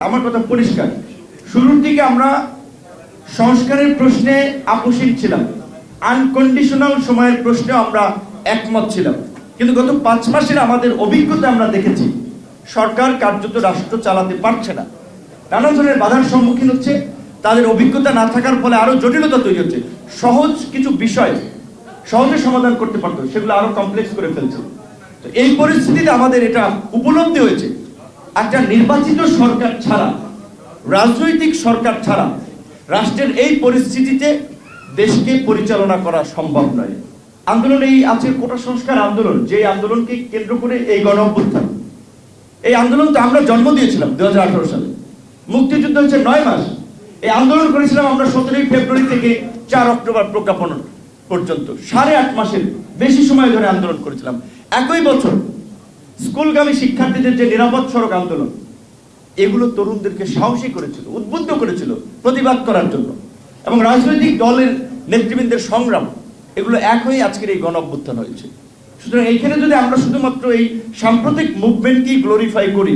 আমার কথা পরিষ্কার। শুরুর দিকে আমরা সংস্কারের প্রশ্নে আপোষহীন ছিলাম। আনকন্ডিশনাল সময়ের প্রশ্নে আমরা একমত ছিলাম। কিন্তু গত পাঁচ মাসের আমাদের অভিজ্ঞতা আমরা দেখেছি, সরকার কার্যত রাষ্ট্র চালাতে পারছে না। নানা ধরনের বাধার সম্মুখীন হচ্ছে, তাদের অভিজ্ঞতা না থাকার ফলে আরও জটিলতা তৈরি হচ্ছে। সহজ কিছু বিষয় সহজে সমাধান করতে পারতো, সেগুলো আরও কমপ্লেক্স করে ফেলছে। তো এই পরিস্থিতিতে আমাদের এটা উপলব্ধি হয়েছে। একটা নির্বাচিত সরকার ছাড়া, রাজনৈতিক সরকার ছাড়া রাষ্ট্রের এই পরিস্থিতিতে দেশকে পরিচালনা করা সম্ভব নয়। আন্দোলন এই আছে কোটা সংস্কার আন্দোলন, যে আন্দোলনকে কেন্দ্র করে এই গণ অভ্যুত্থান এই আন্দোলন তো আমরা জন্ম দিয়েছিলাম দু হাজার আঠারো সালে। মুক্তিযুদ্ধ হচ্ছে নয় মাস। এই আন্দোলন করেছিলাম আমরা সতেরোই ফেব্রুয়ারি থেকে চার অক্টোবর প্রজ্ঞাপন পর্যন্ত। সাড়ে আট মাসের বেশি সময় ধরে আন্দোলন করেছিলাম। একই বছর স্কুলগামী শিক্ষার্থীদের যে নিরাপদ সড়ক আন্দোলন, এগুলো তরুণদেরকে সাহসী করেছিল, উদ্বুদ্ধ করেছিল, প্রতিবাদ করার জন্য। এবং রাজনৈতিক দলের নেতৃবৃন্দের সংগ্রাম, এগুলো এক হয়ে আজকের এই গণ অভ্যুত্থান হয়েছে। সুতরাং এইখানে যদি আমরা শুধুমাত্র এই সাম্প্রতিক মুভমেন্টকেই গ্লোরিফাই করি,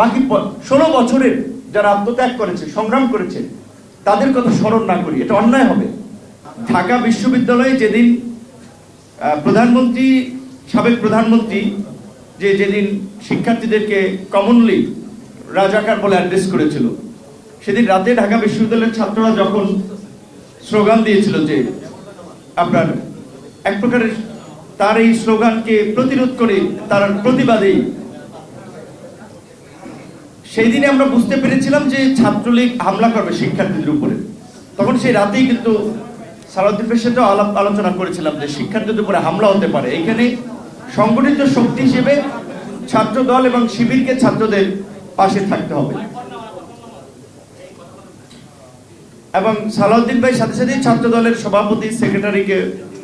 বাকি ষোলো বছরের যারা আত্মত্যাগ করেছে, সংগ্রাম করেছে, তাদের কথা স্মরণ না করি, এটা অন্যায় হবে। ঢাকা বিশ্ববিদ্যালয়ে যেদিন প্রধানমন্ত্রী, সাবেক প্রধানমন্ত্রী যে যেদিন শিক্ষার্থীদেরকে কমনলি রাজাকার বলে অ্যাড্রেস করেছিল, সেদিন রাতে ঢাকা বিশ্ববিদ্যালয়ের ছাত্ররা যখন স্লোগান দিয়েছিল যে আপনার এক প্রকারের তার এই স্লোগানকে প্রতিরোধ করে তার প্রতিবাদেই, সেই দিনে আমরা বুঝতে পেরেছিলাম যে ছাত্রলীগ হামলা করবে শিক্ষার্থীদের উপরে। তখন সেই রাতেই কিন্তু সালাউদ্দিনের সাথে আলাপ আলোচনা করেছিলাম যে শিক্ষার্থীদের উপরে হামলা হতে পারে। এখানে সংগঠিত শক্তি হিসেবে ছাত্র দল এবং শিবিরকে ছাত্রদের পাশে থাকতে হবে। এবং সালাউদ্দিন ভাই সাথে সাথে ছাত্র দলের সভাপতি, সেক্রেটারিকে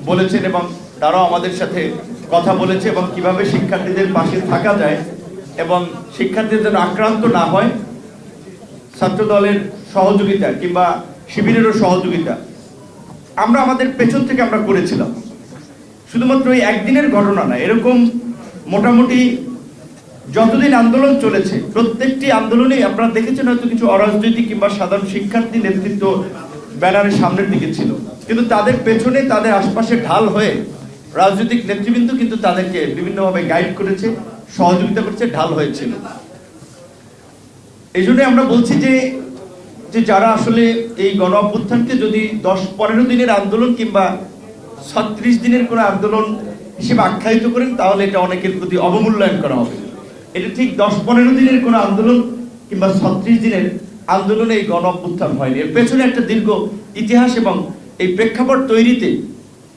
বলেছেন এবং তারাও আমাদের সাথে কথা বলেছে এবং কীভাবে শিক্ষার্থীদের পাশে থাকা যায় এবং শিক্ষার্থীদের আক্রান্ত না হয় ছাত্র দলের সহযোগিতা কিংবা শিবিরেরও সহযোগিতা। আমরা আমাদের পেছন থেকে আমরা করেছিলাম। শুধুমাত্র এই একদিনের ঘটনা না, এরকম মোটামুটি যতদিন আন্দোলন চলেছে, প্রত্যেকটি আন্দোলনেই আপনারা দেখেছেন হয়তো কিছু অরাজনৈতিক কিংবা সাধারণ শিক্ষার্থী নেতৃত্ব ব্যানারের সামনের দিকে ছিল। কিন্তু তাদের পেছনে তাদের আশপাশে ঢাল হয়ে রাজনৈতিক নেতৃবৃন্দ কিন্তু তাদেরকে বিভিন্নভাবে গাইড করেছে, সহযোগিতা করেছে, ঢাল হয়েছিল। এই জন্য আমরা বলছি যে যে যারা আসলে এই গণ অভ্যুত্থানকে যদি দশ পনেরো দিনের আন্দোলন কিংবা ছত্রিশ দিনের কোনো আন্দোলন হিসেবে আখ্যায়িত করেন, তাহলে এটা অনেকের প্রতি অবমূল্যায়ন করা হবে। এটা ঠিক দশ পনেরো দিনের কোনো আন্দোলন কিংবা ছত্রিশ দিনের আন্দোলনে এই গণ অভ্যুত্থান হয়নি। এর পেছনে একটা দীর্ঘ ইতিহাস এবং এই প্রেক্ষাপট তৈরিতে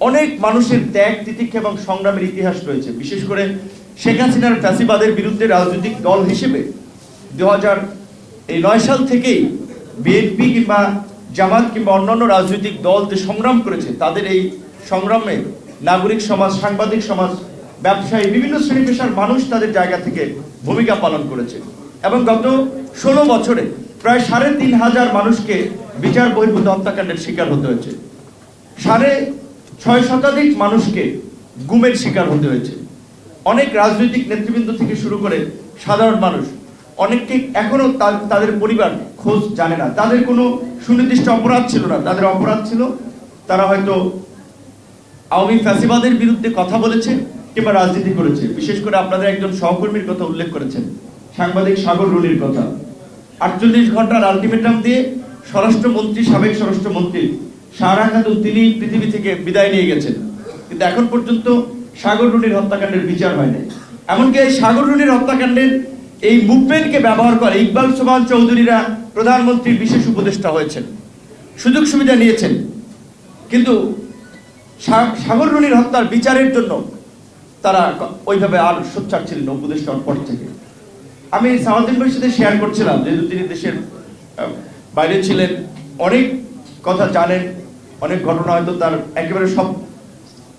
অনেক মানুষের ত্যাগ, তিতিক্ষা এবং সংগ্রামের ইতিহাস রয়েছে। বিশেষ করে শেখ হাসিনার ফ্যাসিবাদের বিরুদ্ধে রাজনৈতিক দল হিসেবে দু হাজার এই নয় সাল থেকেই বিএনপি কিংবা জামাত কিংবা অন্যান্য রাজনৈতিক দল যে সংগ্রাম করেছে, তাদের এই সংগ্রামে নাগরিক সমাজ, সাংবাদিক সমাজ, ব্যবসায়ী, বিভিন্ন শ্রেণি পেশার মানুষ তাদের জায়গা থেকে ভূমিকা পালন করেছে। এবং গত ষোলো বছরে প্রায় সাড়ে তিন হাজার মানুষকে বিচার বহির্ভূত হত্যাকাণ্ডের শিকার হতে হয়েছে। সাড়ে ছয় শতাধিক মানুষকে গুমের শিকার হতে হয়েছে। অনেক রাজনৈতিক নেতৃবৃন্দ থেকে শুরু করে সাধারণ মানুষ, অনেককে এখনও তা- তাদের পরিবার খোঁজ জানে না। তাদের কোনো সুনির্দিষ্ট অপরাধ ছিল না। তাদের অপরাধ ছিল, তারা হয়তো আওয়ামী ফ্যাসিবাদের বিরুদ্ধে কথা বলেছে কিংবা রাজনীতি করেছে বিশেষ করে আপনাদের একজন সহকর্মীর কথা উল্লেখ করেছেন, সাংবাদিক সাগর রুলির কথা। আটচল্লিশ ঘণ্টার আলটিমেটাম দিয়ে স্বরাষ্ট্রমন্ত্রী, সাবেক স্বরাষ্ট্রমন্ত্রী সারা খাতুন তিনি পৃথিবী থেকে বিদায় নিয়ে গেছেন। কিন্তু এখন পর্যন্ত সাগর রুলির হত্যাকাণ্ডের বিচার হয়নি এমনকি এই সাগর রুলির হত্যাকাণ্ডের এই মুভমেন্টকে ব্যবহার করে ইকবাল সোবান চৌধুরীরা প্রধানমন্ত্রীর বিশেষ উপদেষ্টা হয়েছেন। সুযোগ সুবিধা নিয়েছেন। কিন্তু সা- সাগর রুনির হত্যার বিচারের জন্য তারা ওইভাবে আর সোচ্চার ছিলেন না উপদেষ্টা পর থেকে। আমি সামাদিন ভাইয়ের শেয়ার করছিলাম, যেহেতু তিনি দেশের বাইরে ছিলেন, অনেক কথা জানেন, অনেক ঘটনা হয়তো তার একেবারে সব,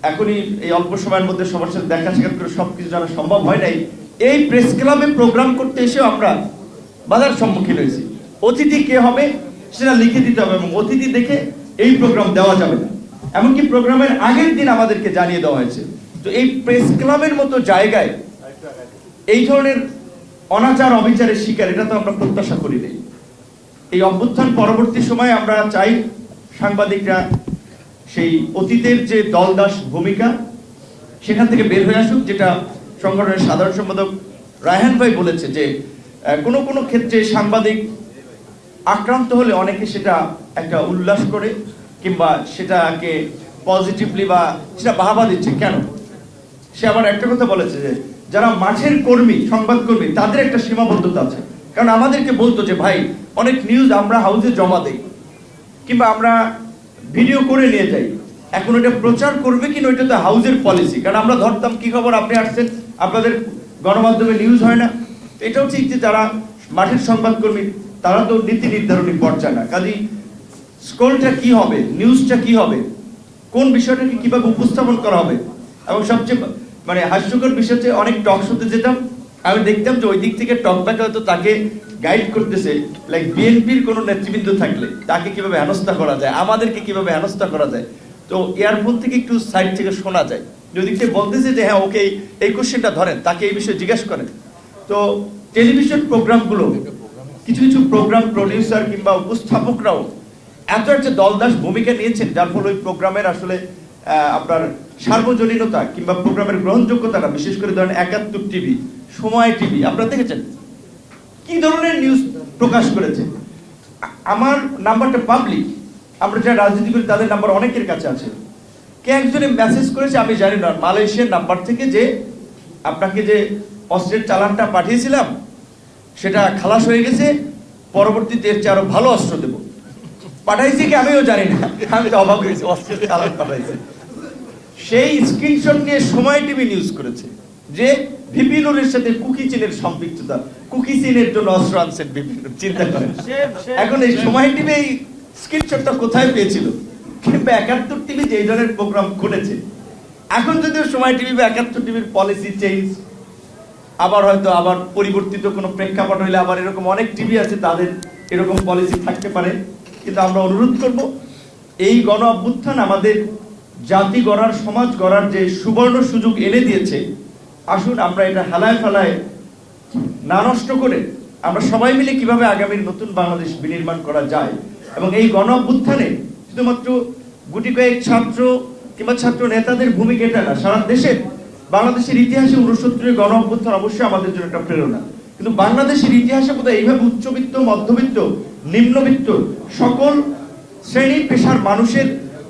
এখনই এই অল্প সময়ের মধ্যে সবার সাথে দেখা সাক্ষাৎ করে সব কিছু জানা সম্ভব হয় নাই। এই প্রেস ক্লাবে প্রোগ্রাম করতে এসেও আমরা বাধার সম্মুখীন হয়েছি। অতিথি কে হবে সেটা লিখে দিতে হবে এবং অতিথি দেখে এই প্রোগ্রাম দেওয়া যাবে না। এমনকি প্রোগ্রামের আগের দিন আমাদেরকে জানিয়ে দেওয়া হয়েছে। তো এই প্রেস ক্লাবের মতো জায়গায় এই ধরনের অনাচার, অবিচারের শিকার, এটা তো আমরা প্রত্যাশা করি নাই। এই অভ্যুত্থান পরবর্তী সময়ে আমরা চাই সাংবাদিকরা সেই অতীতের যে দলদাস ভূমিকা, সেখান থেকে বের হয়ে আসুক, যেটা সংগঠনের সাধারণ সম্পাদক রায়হান ভাই বলেছে যে কোনো কোনো ক্ষেত্রে সাংবাদিক আক্রান্ত হলে অনেকে সেটা একটা উল্লাস করে। কিংবা সেটাকে পজিটিভলি বা সেটা বাহাবা দিচ্ছে, কেন? সে আবার একটা কথা বলেছে যে, যারা মাঠের কর্মী, সংবাদকর্মী, তাদের একটা সীমাবদ্ধতা আছে। কারণ আমাদেরকে বলতো যে, ভাই, অনেক নিউজ আমরা হাউসে জমা দেই, কিংবা আমরা ভিডিও করে নিয়ে যাই। এখন এটা প্রচার করবে কিনা, ওইটা তো হাউজের পলিসি কারণ আমরা ধরতাম, কি খবর, আপনি আসছেন, আপনাদের গণমাধ্যমে নিউজ হয় না। এটাও ঠিক যে, যারা মাঠের সংবাদকর্মী, তারা তো নীতি নির্ধারণী পর্যায়ে না। কাজী স্কোলটা কি হবে? নিউজটা কি হবে? কোন বিষয়টাকে কীভাবে উপস্থাপন করা হবে? এবং সবচেয়ে মানে হাস্যকর বিষয় অনেক টক শোতে যেতাম, আমি দেখতাম যে ওই দিক থেকে টক ব্যাক হয়তো তাকে গাইড করতেছে লাইক বিএনপির কোনো নেতৃবৃন্দ থাকলে, তাকে কীভাবে হেনস্থা করা যায়, আমাদেরকে কীভাবে হেনস্থা করা যায়? তো ইয়ারফোন থেকে একটু সাইড থেকে শোনা যায়। যদি সে বলতেছে যে হ্যাঁ ওকে এই কোশ্চেনটা ধরেন, তাকে এই বিষয়ে জিজ্ঞাসা করেন। তো টেলিভিশন প্রোগ্রামগুলো কিছু কিছু প্রোগ্রাম প্রডিউসার কিংবা উপস্থাপকরাও এত একটা দলদাস ভূমিকা নিয়েছেন, যার ফলে ওই প্রোগ্রামের আসলে আপনার সার্বজনীনতা কিংবা প্রোগ্রামের গ্রহণযোগ্যতাটা, বিশেষ করে ধরেন একাত্তর টিভি, সময় টিভি, আপনারা দেখেছেন? কি ধরনের নিউজ প্রকাশ করেছে? আমার নাম্বারটা পাবলিক আমরা যারা রাজনীতি করি তাদের নাম্বার অনেকের কাছে আছে। কে একজনে মেসেজ করেছে আমি জানি না, মালয়েশিয়ার নাম্বার থেকে যে আপনাকে যে অস্ত্রের চালানটা পাঠিয়েছিলাম, সেটা খালাস হয়ে গেছে, পরবর্তীতে এর চেয়ে আরও ভালো অস্ত্র পাঠাইছে কি আমিও জানি না। আমি তো অবাক হয়েছি অস্ত্রের চালান পাঠাইছে। সেই স্ক্রিনশট নিয়ে সময় টিভি নিউজ করেছে যে ভিপিনুরের সাথে কুকি চীনের সম্পৃক্ততা কুকি চীনের জন্য অস্ত্র আনছেন ভিপিনুর চিন্তা করেন। এখন এই সময় টিভি এই স্ক্রিনশটটা কোথায় পেয়েছিল? কিংবা একাত্তর টিভি যে ধরনের প্রোগ্রাম করেছে এখন যদিও সময় টিভি বা একাত্তর টিভির পলিসি চেঞ্জ আবার হয়তো আবার পরিবর্তিত কোনো প্রেক্ষাপট হইলে আবার এরকম অনেক টিভি আছে তাদের এরকম পলিসি থাকতে পারে। কিন্তু আমরা অনুরোধ করব, এই গণ অভ্যুত্থান আমাদের জাতি গড়ার, সমাজ গড়ার যে সুবর্ণ সুযোগ এনে দিয়েছে, আসুন আমরা এটা হেলায় ফেলায় না নষ্ট করে আমরা সবাই মিলে কীভাবে আগামীর নতুন বাংলাদেশ বিনির্মাণ করা যায় এবং এই গণ অভ্যুত্থানে শুধুমাত্র গুটি কয়েক ছাত্র কিংবা ছাত্র নেতাদের ভূমিকা এটা না, সারা দেশের, বাংলাদেশের ইতিহাসে উনসত্তরের গণ অভ্যুত্থান অবশ্যই আমাদের জন্য একটা প্রেরণা। কিন্তু বাংলাদেশের ইতিহাসে বোধহয় এইভাবে উচ্চবিত্ত, মধ্যবিত্ত নিম্নবিত্ত সকল শ্রেণি পেশার মানুষের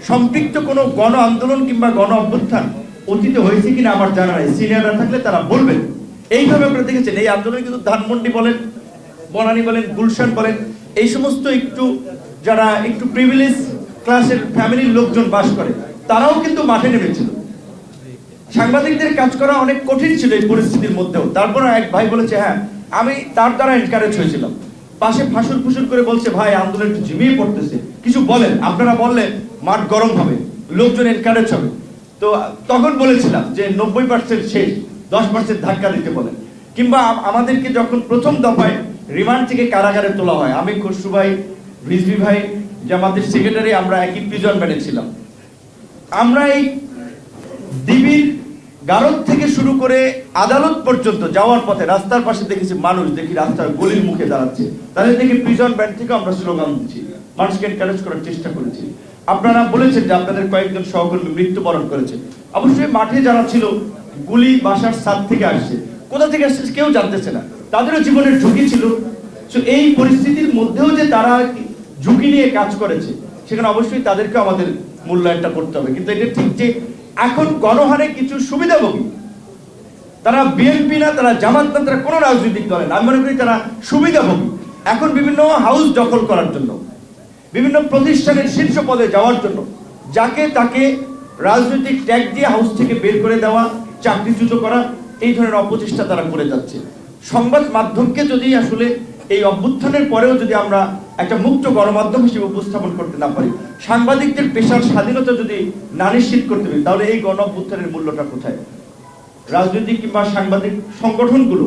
সম্পৃক্ত কোনো গণ আন্দোলন কিংবা গণ অভ্যুত্থান অতীতে হয়েছে কিনা আমার জানা নাই। সিনিয়ররা থাকলে তারা বলবেন। এইভাবে আপনারা দেখেছেন, এই আন্দোলনে কিন্তু ধানমন্ডি বলেন, বনানী বলেন, গুলশান বলেন, এই সমস্ত একটু যারা একটু প্রিভিলেজ ক্লাসের ফ্যামিলির লোকজন বাস করে, তারাও কিন্তু মাঠে নেমেছিল। সাংবাদিকদের কাজ করা অনেক কঠিন ছিল এই পরিস্থিতির মধ্যেও। তারপর এক ভাই বলেছে হ্যাঁ আমি তার দ্বারা এনকারেজ হয়েছিলাম। পাশে ফাঁসুর ফুসুর করে বলছে, ভাই, আন্দোলন একটু ঝিমিয়ে পড়তেছে। কিছু বলেন, আপনারা বললে মাঠ গরম হবে, লোকজন এনকারেজ হবে। তো তখন বলেছিলাম যে নব্বই পার্সেন্ট শেষ, দশ পার্সেন্ট ধাক্কা দিতে বলেন। কিংবা আমাদেরকে যখন প্রথম দফায় রিমান্ড থেকে কারাগারে তোলা হয়, আমি খসরু ভাই, রিজভি ভাই, জামাতের সেক্রেটারি আমরা একই প্রিজন ব্যানে ছিলাম। আমরা এই ডিবির গারদ থেকে শুরু করে আদালত পর্যন্ত যাওয়ার পথে রাস্তার পাশে দেখেছি মানুষ দেখি রাস্তার গলির মুখে দাঁড়াচ্ছে। তাদের থেকে প্রিজন ব্যান্ড থেকে আমরা স্লোগান দিচ্ছি। মানুষকে এনকারেজ করার চেষ্টা করেছি। আপনারা বলেছেন যে আপনাদের কয়েকজন সহকর্মী মৃত্যুবরণ করেছে। অবশ্যই মাঠে যারা ছিল, গুলি, বাসার সাদ থেকে আসছে। কোথা থেকে আসছে কেউ জানতেছে না। তাদেরও জীবনের ঝুঁকি ছিল। তো এই পরিস্থিতির মধ্যেও যে তারা ঝুঁকি নিয়ে কাজ করেছে, সেখানে অবশ্যই তাদেরকে আমাদের মূল্যায়নটা করতে হবে। কিন্তু এটা ঠিক যে এখন গণহারে কিছু সুবিধাভোগী তারা বিএনপি না, তারা জামাত না, তারা কোনো রাজনৈতিক দলে না। আমি মনে করি তারা সুবিধাভোগী এখন বিভিন্ন হাউস দখল করার জন্য, বিভিন্ন প্রতিষ্ঠানের শীর্ষ পদে যাওয়ার জন্য, যাকে তাকে রাজনৈতিক ট্যাগ দিয়ে হাউস থেকে বের করে দেওয়া, চাকরিচ্যুত করা, এই ধরনের অপচেষ্টা তারা করে যাচ্ছে। সংবাদ মাধ্যমকে যদি আসলে এই অভ্যুত্থানের পরেও যদি আমরা একটা মুক্ত গণমাধ্যম হিসেবে উপস্থাপন করতে না পারি। সাংবাদিকদের পেশার স্বাধীনতা যদি না নিশ্চিত করতে পারি, তাহলে এই গণঅভ্যুত্থানের মূল্যটা কোথায়? রাজনৈতিক কিংবা সাংবাদিক সংগঠনগুলো,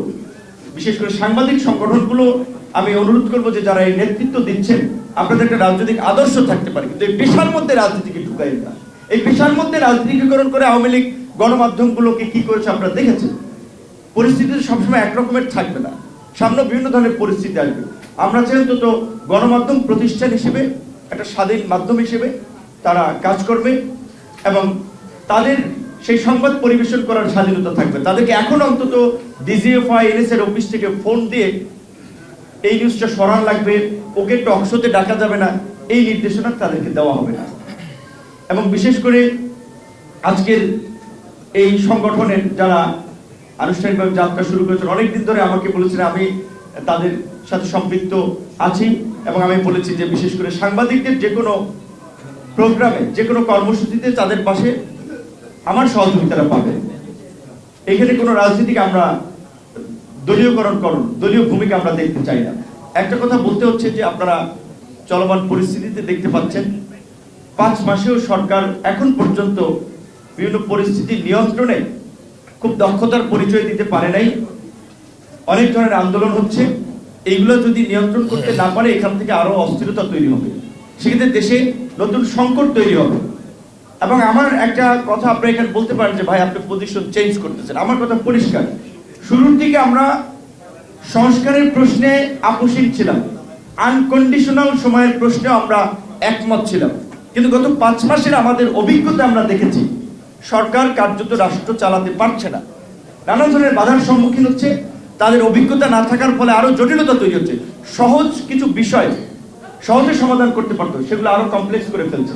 বিশেষ করে সাংবাদিক সংগঠনগুলো, আমি অনুরোধ করব যে যারা এই নেতৃত্ব দিচ্ছেন, আপনাদের একটা রাজনৈতিক আদর্শ থাকতে পারে, কিন্তু এই পেশার মধ্যে রাজনীতিকে ঢুকাই না। এই পেশার মধ্যে রাজনীতিকরণ করে আওয়ামী লীগ গণমাধ্যমগুলোকে কি করেছে আপনারা দেখেছেন? পরিস্থিতি সবসময় একরকমের থাকবে না। সামনে বিভিন্ন ধরনের পরিস্থিতি আসবে। আমরা চাই অন্তত গণমাধ্যম প্রতিষ্ঠান হিসেবে, একটা স্বাধীন মাধ্যম হিসেবে তারা কাজ করবে এবং তাদের সেই সংবাদ পরিবেশন করার স্বাধীনতা থাকবে। তাদেরকে এখন অন্তত ডিজিএফআই এনএস এর অফিস থেকে ফোন দিয়ে এই নিউজটা সরান লাগবে, ওকে টকশোতে ডাকা যাবে না, এই নির্দেশনা তাদেরকে দেওয়া হবে না। এবং বিশেষ করে আজকের এই সংগঠনের যারা আনুষ্ঠানিকভাবে যাত্রা শুরু করেছেন, অনেকদিন ধরে আমাকে বলেছেন, আমি তাদের সাথে সম্পৃক্ত আছি এবং আমি বলেছি যে বিশেষ করে সাংবাদিকদের যে কোনো প্রোগ্রামে, যে কোনো কর্মসূচিতে তাদের পাশে আমার সহযোগিতারা পাবে। এখানে কোনো রাজনীতিকে আমরা দলীয়করণ করুন, দলীয় ভূমিকা আমরা দেখতে চাই না। একটা কথা বলতে হচ্ছে যে আপনারা চলমান পরিস্থিতিতে দেখতে পাচ্ছেন, পাঁচ মাসেও সরকার এখন পর্যন্ত বিভিন্ন পরিস্থিতি নিয়ন্ত্রণে খুব দক্ষতার পরিচয় দিতে পারে নাই। অনেক ধরনের আন্দোলন হচ্ছে। এইগুলো যদি নিয়ন্ত্রণ করতে না পারে, এখান থেকে আরও অস্থিরতা তৈরি হবে। সেক্ষেত্রে দেশে নতুন সংকট তৈরি হবে। এবং আমার একটা কথা আপনি এখানে বলতে পারেন যে, ভাই, আপনি পজিশন চেঞ্জ করতেছেন। আমার কথা পরিষ্কার। শুরুর দিকে আমরা সংস্কারের প্রশ্নে আপোষহীন ছিলাম। আনকন্ডিশনাল সময়ের প্রশ্নে আমরা একমত ছিলাম। কিন্তু গত পাঁচ মাসের আমাদের অভিজ্ঞতা আমরা দেখেছি, সরকার কার্যত রাষ্ট্র চালাতে পারছে না। নানা ধরনের বাধার সম্মুখীন হচ্ছে। তাদের অভিজ্ঞতা না থাকার ফলে আরও জটিলতা তৈরি হচ্ছে। সহজ কিছু বিষয় সহজে সমাধান করতে পারতো, সেগুলো আরও কমপ্লেক্স করে ফেলছে।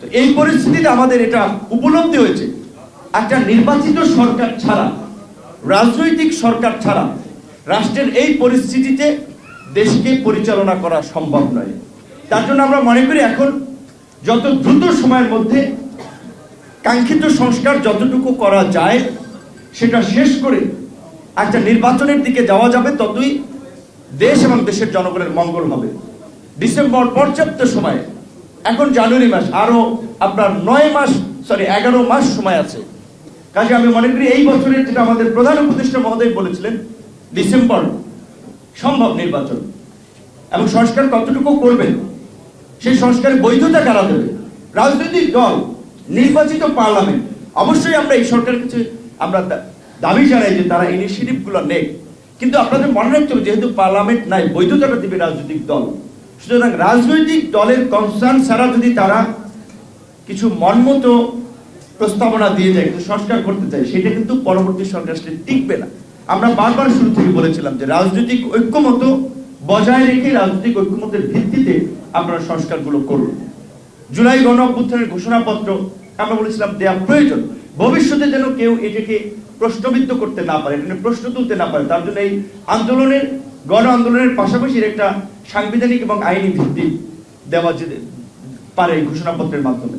তো এই পরিস্থিতিতে আমাদের এটা উপলব্ধি হয়েছে। একটা নির্বাচিত সরকার ছাড়া, রাজনৈতিক সরকার ছাড়া রাষ্ট্রের এই পরিস্থিতিতে দেশকে পরিচালনা করা সম্ভব নয়। তার জন্য আমরা মনে করি এখন যত দ্রুত সময়ের মধ্যে কাঙ্ক্ষিত সংস্কার যতটুকু করা যায়, সেটা শেষ করে একটা নির্বাচনের দিকে যাওয়া যাবে ততই দেশ এবং দেশের জনগণের মঙ্গল হবে। ডিসেম্বর পর্যাপ্ত সময়। এখন জানুয়ারি মাস আরও আপনার নয় মাস সরি এগারো মাস সময় আছে। কাজে আমি মনে করি এই বছরের যেটা আমাদের প্রধান উপদেষ্টা মহোদয় বলেছিলেন, ডিসেম্বর সম্ভব নির্বাচন। এবং সংস্কার কতটুকু করবেন, সেই সংস্কারের বৈধতা কারা দেবে? রাজনৈতিক দল, নির্বাচিত পার্লামেন্ট, অবশ্যই আমরা এই সরকারের কাছে আমরা দাবি জানাই যে তারা ইনিশিয়েটিভগুলো নেই কিন্তু আপনাদের মনে রাখতে হবে, যেহেতু পার্লামেন্ট নাই, বৈধতাটা দিবে রাজনৈতিক দল। সুতরাং রাজনৈতিক দলের কনসার্ন ছাড়া যদি তারা কিছু মনমতো প্রস্তাবনা দিয়ে যায় কিন্তু সংস্কার করতে চায়, সেটা কিন্তু পরবর্তী সরকার আসলে টিকবে না। আমরা বারবার শুরু থেকে বলেছিলাম যে রাজনৈতিক ঐক্যমত বজায় রেখে রাজনৈতিক ঐক্যমতের ভিত্তিতে আপনারা সংস্কারগুলো করুন। জুলাই গণ অভ্যুত্থানের ঘোষণাপত্র, আমরা বলেছিলাম দেওয়া প্রয়োজন। ভবিষ্যতে যেন কেউ এটাকে প্রশ্নবিদ্ধ করতে না পারে এটা প্রশ্ন তুলতে না পারে, তার জন্য এই আন্দোলনের, গণ আন্দোলনের পাশাপাশি একটা সাংবিধানিক এবং আইনি ভিত্তি দেওয়া যেতে পারে এই ঘোষণাপত্রের মাধ্যমে।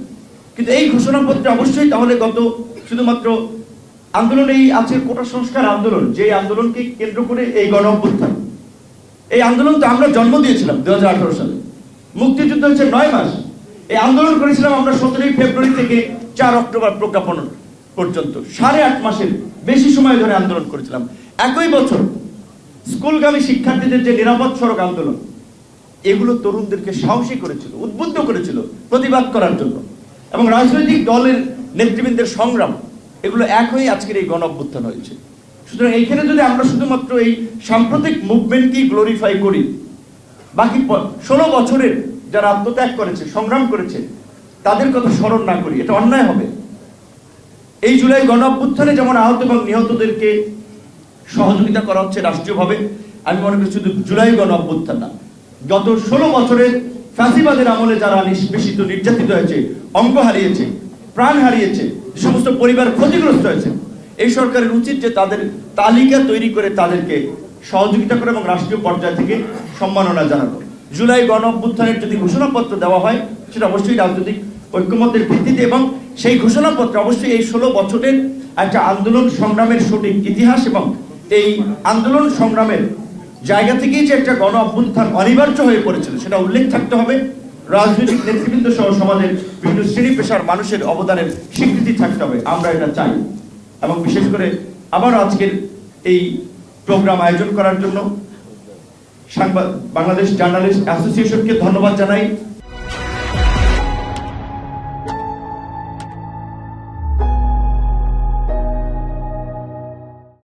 কিন্তু এই ঘোষণাপত্রে অবশ্যই তাহলে গত শুধুমাত্র আন্দোলন এই আছে কোটা সংস্কার আন্দোলন যে আন্দোলনকে কেন্দ্র করে এই গণ অভ্যুত্থান। এই আন্দোলন তো আমরা জন্ম দিয়েছিলাম দু হাজার আঠারো সালে। মুক্তিযুদ্ধ হচ্ছে নয় মাস। এই আন্দোলন করেছিলাম আমরা সতেরোই ফেব্রুয়ারি থেকে চার অক্টোবর প্রজ্ঞাপন। পর্যন্ত, সাড়ে আট মাসের বেশি সময় ধরে আন্দোলন করেছিলাম। একই বছর স্কুলগামী শিক্ষার্থীদের যে নিরাপদ সড়ক আন্দোলন, এগুলো তরুণদেরকে সাহসী করেছিল, উদ্বুদ্ধ করেছিল প্রতিবাদ করার জন্য। এবং রাজনৈতিক দলের নেতৃবৃন্দের সংগ্রাম, এগুলো এক হয়ে আজকের এই গণ হয়েছে। সুতরাং এইখানে যদি আমরা শুধুমাত্র এই সাম্প্রতিক মুভমেন্টকেই গ্লোরিফাই করি, বাকি ষোলো বছরের যারা আত্মত্যাগ করেছে, সংগ্রাম করেছে, তাদের কথা স্মরণ না করি, এটা অন্যায় হবে। এই জুলাই গণ অভ্যুত্থানে যেমন আহত এবং নিহতদেরকে সহযোগিতা করা হচ্ছে রাষ্ট্রীয়ভাবে, আমি মনে করি শুধু জুলাই গণ অভ্যুত্থান না, গত ষোলো বছরের ফ্যাসিবাদের আমলে যারা নিষ্পেষিত, নির্যাতিত হয়েছে অঙ্গ হারিয়েছে, প্রাণ হারিয়েছে সমস্ত পরিবার ক্ষতিগ্রস্ত হয়েছে, এই সরকারের উচিত যে তাদের তালিকা তৈরি করে তাদেরকে সহযোগিতা করে এবং রাষ্ট্রীয় পর্যায় থেকে সম্মাননা জানানো। জুলাই গণ অভ্যুত্থানের যদি ঘোষণাপত্র দেওয়া হয়, সেটা অবশ্যই রাজনৈতিক ঐক্যমতের ভিত্তিতে এবং সেই ঘোষণাপত্র অবশ্যই এই ষোলো বছরের একটা আন্দোলন সংগ্রামের সঠিক ইতিহাস এবং এই আন্দোলন সংগ্রামের জায়গা থেকেই যে একটা গণ অভ্যুত্থান অনিবার্য হয়ে পড়েছিল, সেটা উল্লেখ থাকতে হবে। রাজনৈতিক নেতৃবৃন্দ সহ সমাজের বিভিন্ন শ্রেণি পেশার মানুষের অবদানের স্বীকৃতি থাকতে হবে, আমরা এটা চাই। এবং বিশেষ করে আবার আজকের এই প্রোগ্রাম আয়োজন করার জন্য সাংবাদ বাংলাদেশ জার্নালিস্ট অ্যাসোসিয়েশনকে ধন্যবাদ জানাই।